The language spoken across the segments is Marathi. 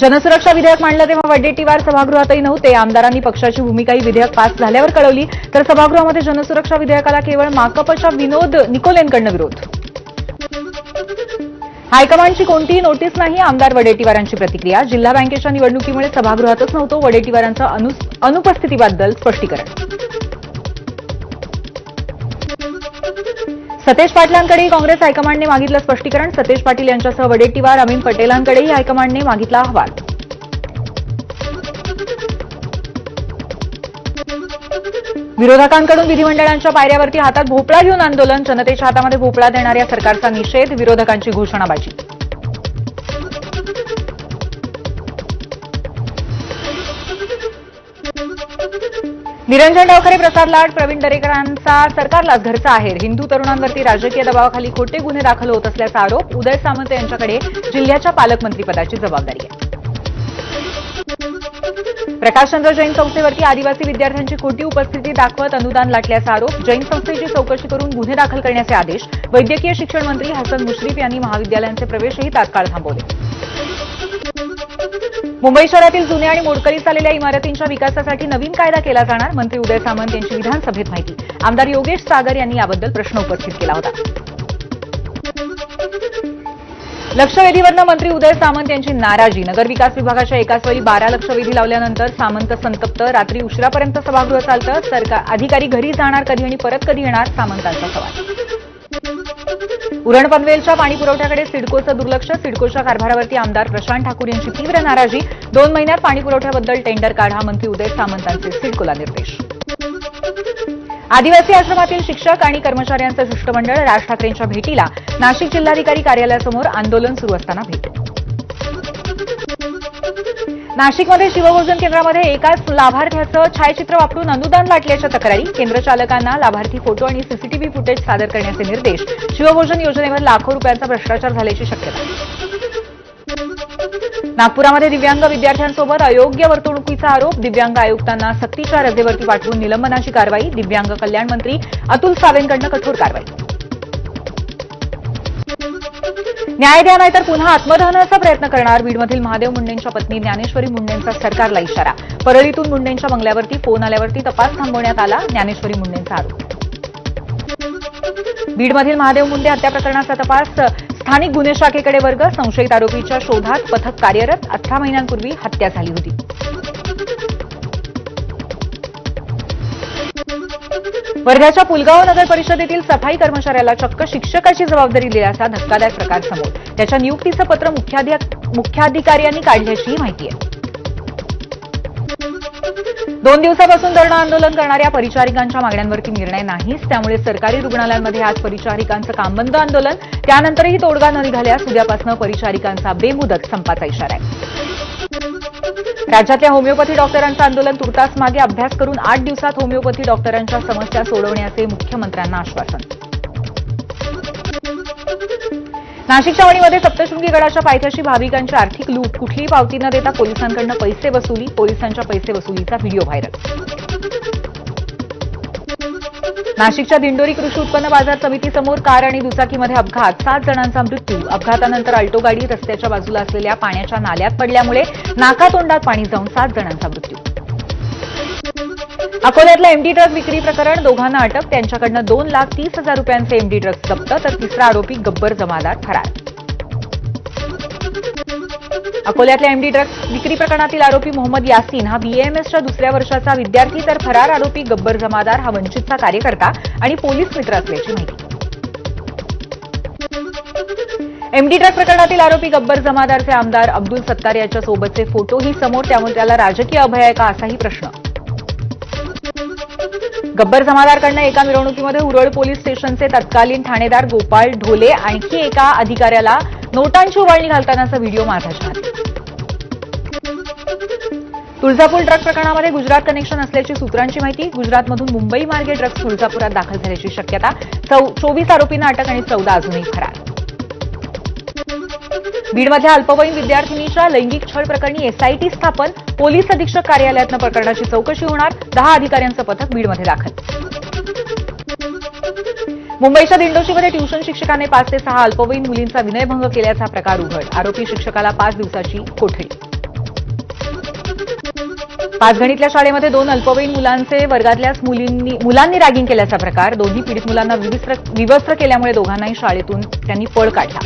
जनसुरक्षा विधेयक मांडलं तेव्हा वडेट्टीवार सभागृहातही नव्हते. आमदारांनी पक्षाची भूमिकाही विधेयक पास झाल्यावर कळवली. तर सभागृहामध्ये जनसुरक्षा विधेयकाला केवळ माकपच्या विनोद निकोलेंकडनं विरोध. हायकमांडची कोणतीही नोटीस नाही आमदार वडेट्टीवारांची प्रतिक्रिया. जिल्हा बँकेच्या निवडणुकीमुळे सभागृहातच नव्हतो वडेट्टीवारांचं अनुपस्थितीबद्दल स्पष्टीकरण. सतेज पाटलांकडेही काँग्रेस हायकमांडने मागितलं स्पष्टीकरण. सतेज पाटील यांच्यासह वडेट्टीवार अमीन पटेलांकडेही हायकमांडने मागितला अहवाल. विरोधकांकडून विधिमंडळांच्या पायऱ्यावरती हातात भोपळा घेऊन आंदोलन. जनतेच्या हातामध्ये भोपळा देणाऱ्या सरकारचा निषेध विरोधकांची घोषणाबाजी. निरंजन डावखरे प्रसाद लाड प्रवीण दरेकरांचा सरकारलाच घरचा आहे हिंदू तरुणांवरती राजकीय दबावाखाली खोटे गुन्हे दाखल होत असल्याचा आरोप उदय सामंत यांच्याकडे जिल्ह्याच्या पालकमंत्रीपदाची जबाबदारी आहे. प्रकाशचंद्र जैन संस्थेवरती आदिवासी विद्यार्थ्यांची खोटी उपस्थिती दाखवत अनुदान लाटल्याचा आरोप. जैन संस्थेची चौकशी करून गुन्हे दाखल करण्याचे आदेश. वैद्यकीय शिक्षण मंत्री हसन मुश्रीफ यांनी महाविद्यालयांचे प्रवेशही तात्काळ थांबवले. मुंबई शहरातील जुन्या आणि मोडकळीस आलेल्या इमारतींच्या विकासासाठी नवीन कायदा केला जाणार मंत्री उदय सामंत यांची विधानसभेत माहिती. आमदार योगेश सागर यांनी याबद्दल प्रश्न उपस्थित केला होता. लक्षवेधीवरनं मंत्री उदय सामंत यांची नाराजी. नगरविकास विभागाच्या एकाच वेळी बारा लक्षवेधी लावल्यानंतर सामंत संतप्त. रात्री उशिरापर्यंत सभागृह चालतं. सरकार अधिकारी घरी जाणार कधी आणि परत कधी येणार सामंतांचा सवाल. उरण पनवेलच्या पाणी पुरवठ्याकडे सिडकोचं दुर्लक्ष. सिडकोच्या कारभारावरती आमदार प्रशांत ठाकूर यांची तीव्र नाराजी. दोन महिन्यात पाणी पुरवठ्याबद्दल टेंडर काढा मंत्री उदय सामंतांचे सिडकोला निर्देश. आदिवासी आश्रमातील शिक्षक आणि कर्मचाऱ्यांचं शिष्टमंडळ राज ठाकरेंच्या भेटीला नाशिक जिल्हाधिकारी कार्यालयासमोर आंदोलन सुरू असताना भेट. नाशिकमध्ये शिवभोजन केंद्रामध्ये एकाच लाभार्थ्याचं छायाचित्र वापरून अनुदान लाटल्याच्या तक्रारी. केंद्र चालकांना लाभार्थी फोटो आणि सीसीटीव्ही फुटेज सादर करण्याचे निर्देश. शिवभोजन योजनेवर लाखो रुपयांचा भ्रष्टाचार झाल्याची शक्यता. नागपुरामध्ये दिव्यांग विद्यार्थ्यांसोबत अयोग्य वर्तणुकीचा आरोप. दिव्यांग आयुक्तांना सक्तीच्या रजेवरती पाठवून निलंबनाची कारवाई. दिव्यांग कल्याण मंत्री अतुल सावेंकडनं कठोर कारवाई. न्याय द्या नाहीतर पुन्हा आत्मदहनाचा प्रयत्न करणार. बीडमधील महादेव मुंडेंच्या पत्नी ज्ञानेश्वरी मुंडेंचा सरकारला इशारा. परळीतून मुंडेंच्या बंगल्यावरती फोन आल्यावरती तपास थांबवण्यात आला ज्ञानेश्वरी मुंडेंचा आरोप. बीडमधील महादेव मुंडे हत्या प्रकरणाचा तपास स्थानिक गुन्हे शाखेकडे वर्ग संशयित आरोपीच्या शोधात पथक कार्यरत. अठरा महिन्यांपूर्वी हत्या झाली होती. वर्ध्याच्या पुलगाव नगर परिषदेतील सफाई कर्मचाऱ्याला चक्क शिक्षकाची जबाबदारी दिल्याचा धक्कादायक प्रकार समोर. त्याच्या नियुक्तीचं पत्र मुख्याधिक- मुख्याधिकाऱ्यांनी काढल्याचीही माहिती आहे. दोन दिवसापासून धरणं आंदोलन करणाऱ्या परिचारिकांच्या मागण्यांवरती निर्णय नाहीच. त्यामुळे सरकारी रुग्णालयांमध्ये आज परिचारिकांचं कामबंद आंदोलन. त्यानंतरही तोडगा न निघाल्यास उद्यापासून परिचारिकांचा बेमुदत संपाचा इशारा आहे. राज्यातल्या होमिओपॅथी डॉक्टरांचं आंदोलन तुर्तास मागे अभ्यास करून आठ दिवसात होमिओपॅथी डॉक्टरांच्या समस्या सोडवण्याचे मुख्यमंत्र्यांना आश्वासन. नाशिकच्या वणीमध्ये सप्तशृंगी गडाच्या पायथ्याशी भाविकांची आर्थिक लूट. कुठलीही पावती न देता पोलिसांकडनं पैसे वसुली पोलिसांच्या पैसे वसुलीचा व्हिडिओ व्हायरल. नाशिकच्या दिंडोरी कृषी उत्पन्न बाजार समितीसमोर कार आणि दुचाकीमध्ये अपघात. सात जणांचा मृत्यू. अपघातानंतर अल्टो गाडी रस्त्याच्या बाजूला असलेल्या पाण्याच्या नाल्यात पडल्यामुळे नाकातोंडात पाणी जाऊन सात जणांचा मृत्यू. अकोल्यातलं एमडी ड्रग विक्री प्रकरण दोघांना अटक. त्यांच्याकडनं दोन लाख तीस हजार रुपयांचे एमडी ड्रग्ज जप्त तर तिसरा आरोपी गब्बर जमादार फरार. अकोल्यातल्या एमडी ड्रग्ज विक्री प्रकरणातील आरोपी मोहम्मद यासीन हा बीएमएसच्या दुसऱ्या वर्षाचा विद्यार्थी तर फरार आरोपी गब्बर जमादार हा वंचितचा कार्यकर्ता आणि पोलीस मित्र असल्याची माहिती एमडी ड्रग प्रकरणातील आरोपी गब्बर जमादारचे आमदार अब्दुल सत्तार याच्या सोबतचे फोटोही समोर त्यामुळे त्याला राजकीय अभय आहे का असाही प्रश्न. गब्बर जमादारकडनं एका मिरवणुकीमध्ये उरळ पोलीस स्टेशनचे तत्कालीन ठाणेदार गोपाळ ढोले आणखी एका अधिकाऱ्याला नोटांची उभारणी घालतानाचा व्हिडिओ माझ्याच्या हाती तुळजापूर ड्रग प्रकरणामध्ये गुजरात कनेक्शन असल्याची सूत्रांची माहिती. गुजरातमधून मुंबई मार्गे ड्रग्ज तुळजापुरात दाखल झाल्याची शक्यता. चोवीस आरोपींना अटक आणि चौदा अजूनही फरार. बीडमध्ये अल्पवयीन विद्यार्थिनीच्या लैंगिक छळ प्रकरणी एसआयटी स्थापन. पोलीस अधीक्षक कार्यालयातनं प्रकरणाची चौकशी होणार. दहा अधिकाऱ्यांचं पथक बीडमध्ये दाखल. मुंबईच्या दिंडोशीमध्ये ट्युशन शिक्षकाने पाच ते सहा अल्पवयीन मुलींचा विनयभंग केल्याचा प्रकार उघड. आरोपी शिक्षकाला पाच दिवसाची कोठडी. पाचगणीतल्या शाळेमध्ये दोन अल्पवयीन मुलांचे वर्गातल्याच मुलींनी मुलांनी रॅगिंग केल्याचा प्रकार. दोन्ही पीडित मुलांना विवस्त्र विवस्त्र केल्यामुळे दोघांनाही शाळेतून त्यांनी पळ काढला.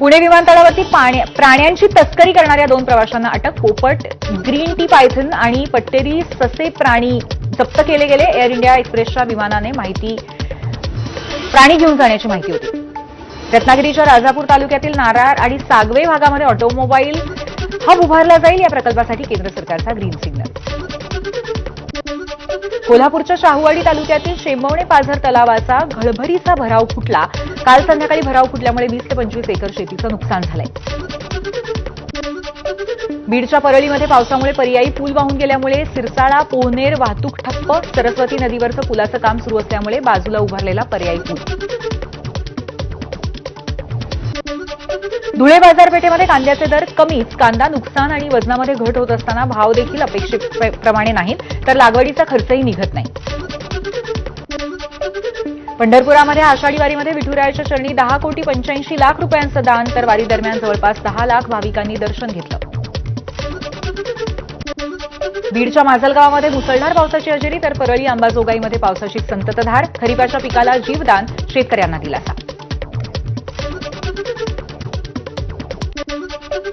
पुणे विमानतळावरती पाण्या- प्राण्यांची तस्करी करणाऱ्या दोन प्रवाशांना अटक. पोपट ग्रीन टी पायथन आणि पट्टेरी ससे प्राणी जप्त केले गेले. एअर इंडिया एक्सप्रेसच्या विमानाने माहिती प्राणी घेऊन जाण्याची माहिती होती. रत्नागिरीच्या राजापूर तालुक्यातील नारार आणि सागवे भागामध्ये ऑटोमोबाईल हब उभारला जाईल या प्रकल्पासाठी केंद्र सरकारचा ग्रीन सिग्नल कोल्हापूरच्या शाहूवाडी तालुक्यातील शेंबवणे पाझर तलावाचा घळभरीचा भराव फुटला. काल संध्याकाळी भराव फुटल्यामुळे वीस ते पंचवीस एकर शेतीचं नुकसान झालंय. बीडच्या परळीमध्ये पावसामुळे पर्यायी पूल वाहून गेल्यामुळे सिरसाळा पोहनेर वाहतूक ठप्प सरस्वती नदीवरचं पुलाचं काम सुरू असल्यामुळे बाजूला उभारलेला पर्यायी पूल. धुळे बाजारपेठेमध्ये कांद्याचे दर कमीच. कांदा नुकसान आणि वजनामध्ये घट होत असताना भाव देखील अपेक्षेप्रमाणे नाहीत तर लागवडीचा खर्चही निघत नाही. पंढरपुरामध्ये आषाढी वारीमध्ये विठुरायाच्या चरणी दहा कोटी पंच्याऐंशी लाख रुपयांचं दान तर वारी दरम्यान जवळपास दहा लाख भाविकांनी दर्शन घेतलं. बीडच्या माजलगावामध्ये मुसळधार पावसाची हजेरी तर परळी अंबाजोगाईमध्ये पावसाची संततधार. खरीपाच्या पिकाला जीवदान शेतकऱ्यांना दिलासा.